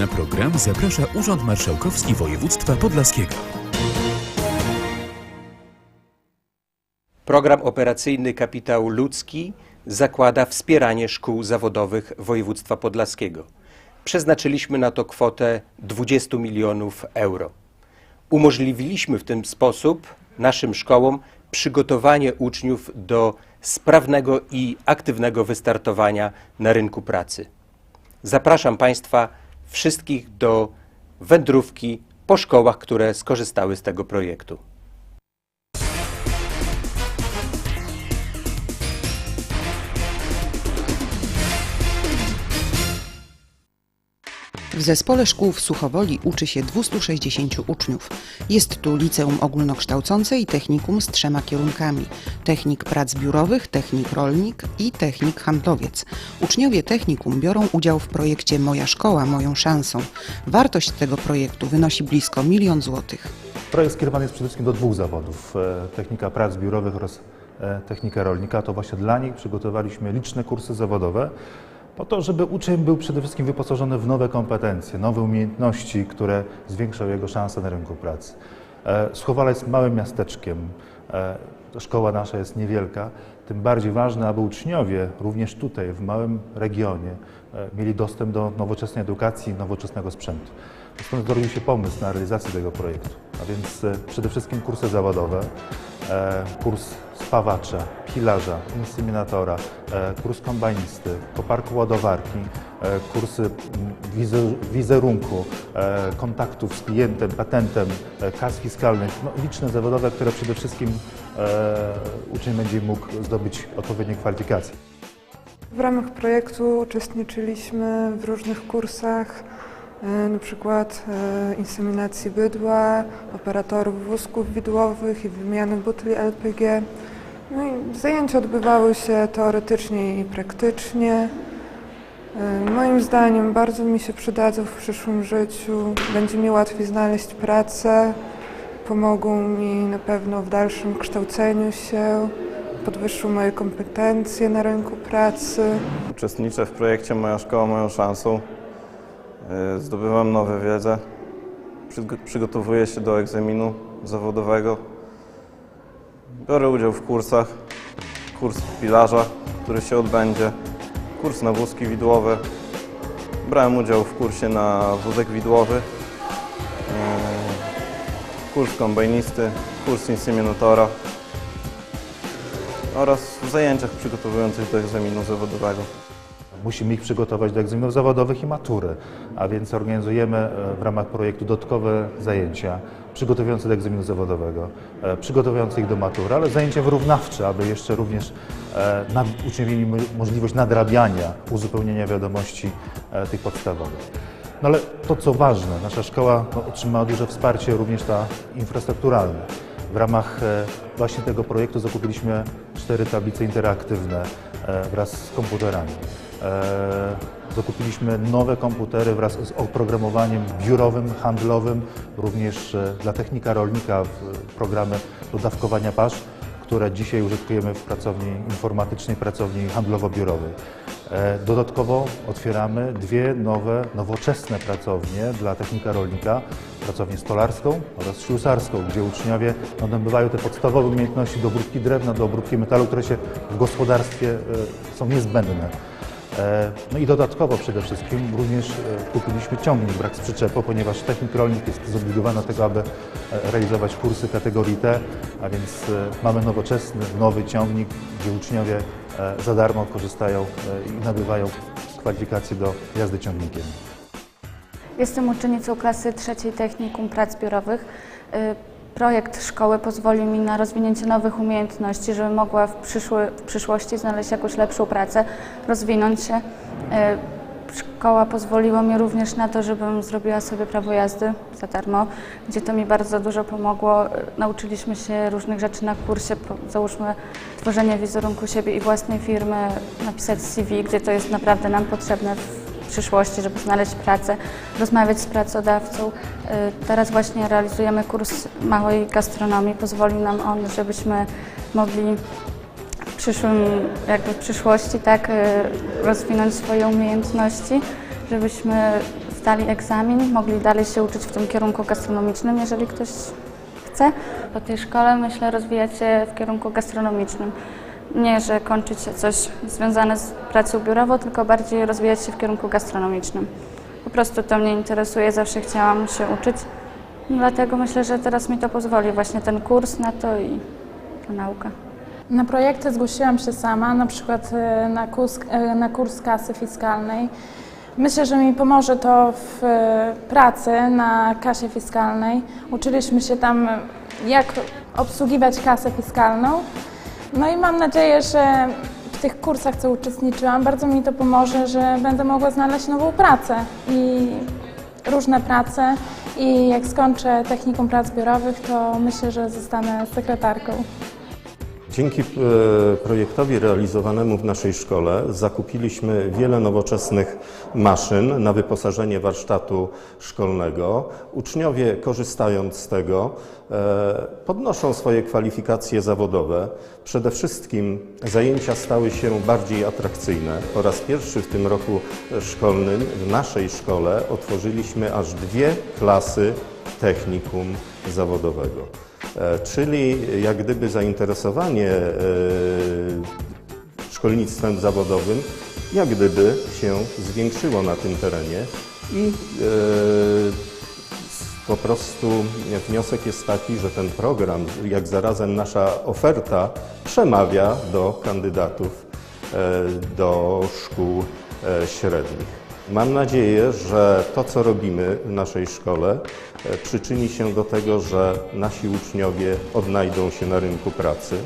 Na program zaprasza Urząd Marszałkowski Województwa Podlaskiego. Program operacyjny Kapitał Ludzki zakłada wspieranie szkół zawodowych województwa podlaskiego. Przeznaczyliśmy na to kwotę 20 milionów euro. Umożliwiliśmy w ten sposób naszym szkołom przygotowanie uczniów do sprawnego i aktywnego wystartowania na rynku pracy. Zapraszam Państwa wszystkich do wędrówki po szkołach, które skorzystały z tego projektu. W zespole szkół w Suchowoli uczy się 260 uczniów. Jest tu liceum ogólnokształcące i technikum z trzema kierunkami: technik prac biurowych, technik rolnik i technik handlowiec. Uczniowie technikum biorą udział w projekcie Moja szkoła, moją szansą. Wartość tego projektu wynosi blisko milion złotych. Projekt skierowany jest przede wszystkim do dwóch zawodów, e, technika prac biurowych oraz e, technika rolnika. To właśnie dla nich przygotowaliśmy liczne kursy zawodowe po to, żeby uczeń był przede wszystkim wyposażony w nowe kompetencje, nowe umiejętności, które zwiększą jego szanse na rynku pracy. E, Suchowala jest małym miasteczkiem, e, szkoła nasza jest niewielka, tym bardziej ważne, aby uczniowie również tutaj, w małym regionie, e, mieli dostęp do nowoczesnej edukacji, nowoczesnego sprzętu. Stąd zrodził się pomysł na realizację tego projektu, a więc e, przede wszystkim kursy zawodowe, e, kurs spawacza, pilarza, inseminatora, kurs kombajnisty, koparku ładowarki, kursy m, wizer- wizerunku, e, kontaktów z klientem, patentem, e, kas fiskalnych, no, liczne zawodowe, które przede wszystkim e, uczeń będzie mógł zdobyć odpowiednie kwalifikacje. W ramach projektu uczestniczyliśmy w różnych kursach, e, na przykład e, inseminacji bydła, operatorów wózków widłowych i wymiany butli LPG. No i zajęcia odbywały się teoretycznie i praktycznie. E, Moim zdaniem bardzo mi się przydadzą w przyszłym życiu. Będzie mi łatwiej znaleźć pracę, pomogą mi na pewno w dalszym kształceniu się, podwyższą moje kompetencje na rynku pracy. Uczestniczę w projekcie Moja Szkoła, Moją Szansą. Y, Zdobywam nowe wiedzę. Przyg- Przygotowuję się do egzaminu zawodowego. Biorę udział w kursach. Kurs pilarza, który się odbędzie. Kurs na wózki widłowe. Brałem udział w kursie na wózek widłowy. Y, Kurs kombajnisty, kurs inseminatora oraz w zajęciach przygotowujących do egzaminu zawodowego. Musimy ich przygotować do egzaminów zawodowych i matury, a więc organizujemy e, w ramach projektu dodatkowe zajęcia przygotowujące do egzaminu zawodowego, e, przygotowujące ich do matury, ale zajęcia wyrównawcze, aby jeszcze również e, uczniowie mieli mo- możliwość nadrabiania, uzupełnienia wiadomości tych podstawowych. No ale to, co ważne, nasza szkoła no, otrzymała duże wsparcie również ta infrastrukturalne. W ramach właśnie tego projektu zakupiliśmy cztery tablice interaktywne wraz z komputerami. E, Zakupiliśmy nowe komputery wraz z oprogramowaniem biurowym, handlowym, również e, dla technika rolnika programy do dawkowania pasz, które dzisiaj użytkujemy w pracowni informatycznej, pracowni handlowo-biurowej. E, Dodatkowo otwieramy dwie nowe, nowoczesne pracownie dla technika rolnika, pracownię stolarską oraz ślusarską, gdzie uczniowie nabywają te podstawowe umiejętności do obróbki drewna, do obróbki metalu, które się w gospodarstwie e, są niezbędne. E, No i dodatkowo przede wszystkim również e, kupiliśmy ciągnik brak z ponieważ technik rolnik jest zobligowany do tego, aby e, realizować kursy kategorii T, a więc mamy nowoczesny, nowy ciągnik, gdzie uczniowie za darmo korzystają i nabywają kwalifikacje do jazdy ciągnikiem. Jestem uczennicą klasy trzeciej Technikum Prac Biurowych. Projekt szkoły pozwolił mi na rozwinięcie nowych umiejętności, żebym mogła w, przyszły, w przyszłości znaleźć jakąś lepszą pracę, rozwinąć się. Y, Szkoła pozwoliła mi również na to, żebym zrobiła sobie prawo jazdy za darmo, gdzie to mi bardzo dużo pomogło. Y, Nauczyliśmy się różnych rzeczy na kursie, załóżmy tworzenie wizerunku siebie i własnej firmy, napisać CV, gdzie to jest naprawdę nam potrzebne przyszłości, żeby znaleźć pracę, rozmawiać z pracodawcą. Y, Teraz właśnie realizujemy kurs małej gastronomii. Pozwoli nam on, żebyśmy mogli w przyszłym, jakby w przyszłości tak y, rozwinąć swoje umiejętności, żebyśmy zdali egzamin, mogli dalej się uczyć w tym kierunku gastronomicznym, jeżeli ktoś chce. Po tej szkole myślę rozwijać się w kierunku gastronomicznym. Nie, że kończyć coś związane z pracą biurową, tylko bardziej rozwijać się w kierunku gastronomicznym. Po prostu to mnie interesuje, zawsze chciałam się uczyć. Dlatego myślę, że teraz mi to pozwoli, właśnie ten kurs na to i ta nauka. Na projekty zgłosiłam się sama, na przykład e, na kurs, e, na kurs kasy fiskalnej. Myślę, że mi pomoże to w e, pracy na kasie fiskalnej. Uczyliśmy się tam, jak obsługiwać kasę fiskalną. No i mam nadzieję, że w tych kursach, co uczestniczyłam, bardzo mi to pomoże, że będę mogła znaleźć nową pracę i różne prace. I jak skończę technikum prac biurowych, to myślę, że zostanę sekretarką. Dzięki e, projektowi realizowanemu w naszej szkole zakupiliśmy wiele nowoczesnych maszyn na wyposażenie warsztatu szkolnego. Uczniowie korzystając z tego e, podnoszą swoje kwalifikacje zawodowe. Przede wszystkim zajęcia stały się bardziej atrakcyjne. Po raz pierwszy w tym roku szkolnym w naszej szkole otworzyliśmy aż dwie klasy technikum zawodowego. E, Czyli jak gdyby zainteresowanie e, szkolnictwem zawodowym jak gdyby się zwiększyło na tym terenie i e, po prostu wniosek jest taki, że ten program, jak zarazem nasza oferta przemawia do kandydatów do szkół średnich. Mam nadzieję, że to, co robimy w naszej szkole, e, przyczyni się do tego, że nasi uczniowie odnajdą się na rynku pracy,